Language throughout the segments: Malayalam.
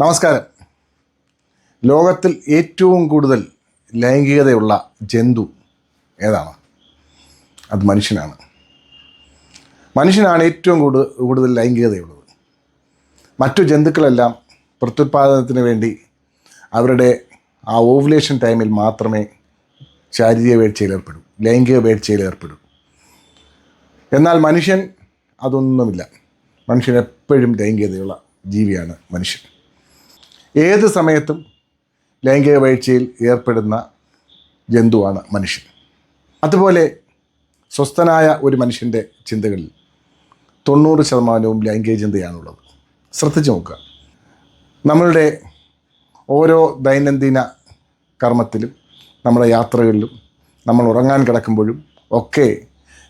നമസ്കാരം. ലോകത്തിൽ ഏറ്റവും കൂടുതൽ ലൈംഗികതയുള്ള ജന്തു ഏതാണ്? അത് മനുഷ്യനാണ്. മനുഷ്യനാണ് ഏറ്റവും കൂടുതൽ കൂടുതൽ ലൈംഗികതയുള്ളത്. മറ്റു ജന്തുക്കളെല്ലാം പ്രത്യുത്പാദനത്തിന് വേണ്ടി അവരുടെ ആ ഓവുലേഷൻ ടൈമിൽ മാത്രമേ ശാരീരിക വേഴ്ചയിൽ ഏർപ്പെടൂ ലൈംഗിക വേഴ്ചയിൽ ഏർപ്പെടൂ. എന്നാൽ മനുഷ്യൻ അതൊന്നുമില്ല. മനുഷ്യൻ എപ്പോഴും ലൈംഗികതയുള്ള ജീവിയാണ് മനുഷ്യൻ. ഏത് സമയത്തും ലൈംഗിക വീഴ്ചയിൽ ഏർപ്പെടുന്ന ജന്തുവാണ് മനുഷ്യൻ. അതുപോലെ സ്വസ്ഥനായ ഒരു മനുഷ്യന്റെ ചിന്തകളിൽ തൊണ്ണൂറ് ശതമാനവും ലൈംഗിക ചിന്തയാണുള്ളത്. ശ്രദ്ധിച്ചു നോക്കുക. നമ്മളുടെ ഓരോ ദൈനംദിന കർമ്മത്തിലും നമ്മുടെ യാത്രകളിലും നമ്മൾ ഉറങ്ങാൻ കിടക്കുമ്പോഴും ഒക്കെ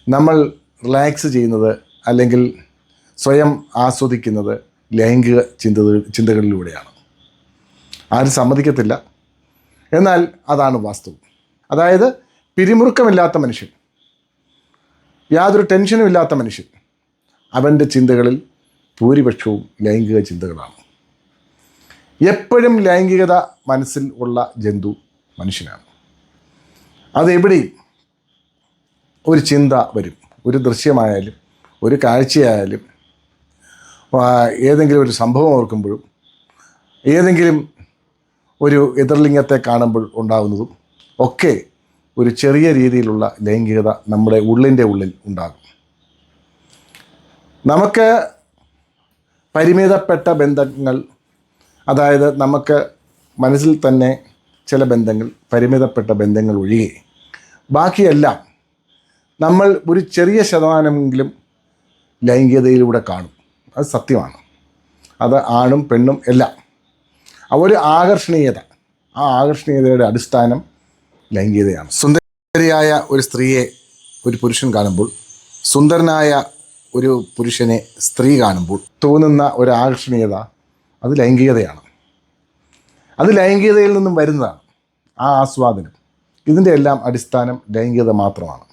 നമ്മൾ റിലാക്സ് ചെയ്യുന്നത് അല്ലെങ്കിൽ സ്വയം ആസ്വദിക്കുന്നത് ലൈംഗിക ചിന്ത ചിന്തകളിലൂടെയാണ്. ആരും സമ്മതിക്കത്തില്ല. എന്നാൽ അതാണ് വാസ്തവം. അതായത് പിരിമുറുക്കമില്ലാത്ത മനുഷ്യൻ യാതൊരു ടെൻഷനും ഇല്ലാത്ത മനുഷ്യൻ അവന്റെ ചിന്തകളിൽ ഭൂരിപക്ഷവും ലൈംഗിക ചിന്തകളാണ്. എപ്പോഴും ലൈംഗികത മനസ്സിൽ ഉള്ള ജന്തു മനുഷ്യനാണ്. അതെവിടെയും ഒരു ചിന്ത വരും. ഒരു ദൃശ്യമായാലും ഒരു കാഴ്ചയായാലും ഏതെങ്കിലും ഒരു സംഭവം ഓർക്കുമ്പോഴും ഏതെങ്കിലും ഒരു എതിർലിംഗത്തെ കാണുമ്പോൾ ഉണ്ടാകുന്നതും ഒക്കെ ഒരു ചെറിയ രീതിയിലുള്ള ലൈംഗികത നമ്മുടെ ഉള്ളിന്റെ ഉള്ളിൽ ഉണ്ടാകും. നമുക്ക് പരിമിതപ്പെട്ട ബന്ധങ്ങൾ അതായത് നമുക്ക് മനസ്സിൽ തന്നെ ചില ബന്ധങ്ങൾ പരിമിതപ്പെട്ട ബന്ധങ്ങൾ ഒഴികെ ബാക്കിയെല്ലാം നമ്മൾ ഒരു ചെറിയ ശതമാനമെങ്കിലും ലൈംഗികതയിലൂടെ കാണും. അത് സത്യമാണ്. അത് ആണും പെണ്ണും എല്ലാം ഒരു ആകർഷണീയത ആ ആകർഷണീയതയുടെ അടിസ്ഥാനം ലൈംഗികതയാണ്. സുന്ദരിയായ ഒരു സ്ത്രീയെ ഒരു പുരുഷൻ കാണുമ്പോൾ സുന്ദരനായ ഒരു പുരുഷനെ സ്ത്രീ കാണുമ്പോൾ തോന്നുന്ന ഒരു ആകർഷണീയത അത് ലൈംഗികതയാണ്. അത് ലൈംഗികതയിൽ നിന്നും വരുന്നതാണ് ആ ആസ്വാദനം. ഇതിന്റെ എല്ലാം അടിസ്ഥാനം ലൈംഗികത മാത്രമാണ്.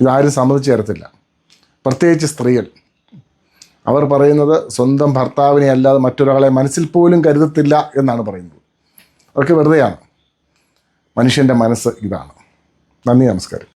ഇതാരും സമ്മതിച്ചു തരത്തില്ല. പ്രത്യേകിച്ച് സ്ത്രീകൾ അവർ പറയുന്നത് സ്വന്തം ഭർത്താവിനെ അല്ലാതെ മറ്റൊരാളെ മനസ്സിൽ പോലും കരുതത്തില്ല എന്നാണ് പറയുന്നത്. അതൊക്കെ വെറുതെയാണ്. മനുഷ്യന്റെ മനസ്സ് ഇതാണ്. നന്ദി നമസ്കാരം.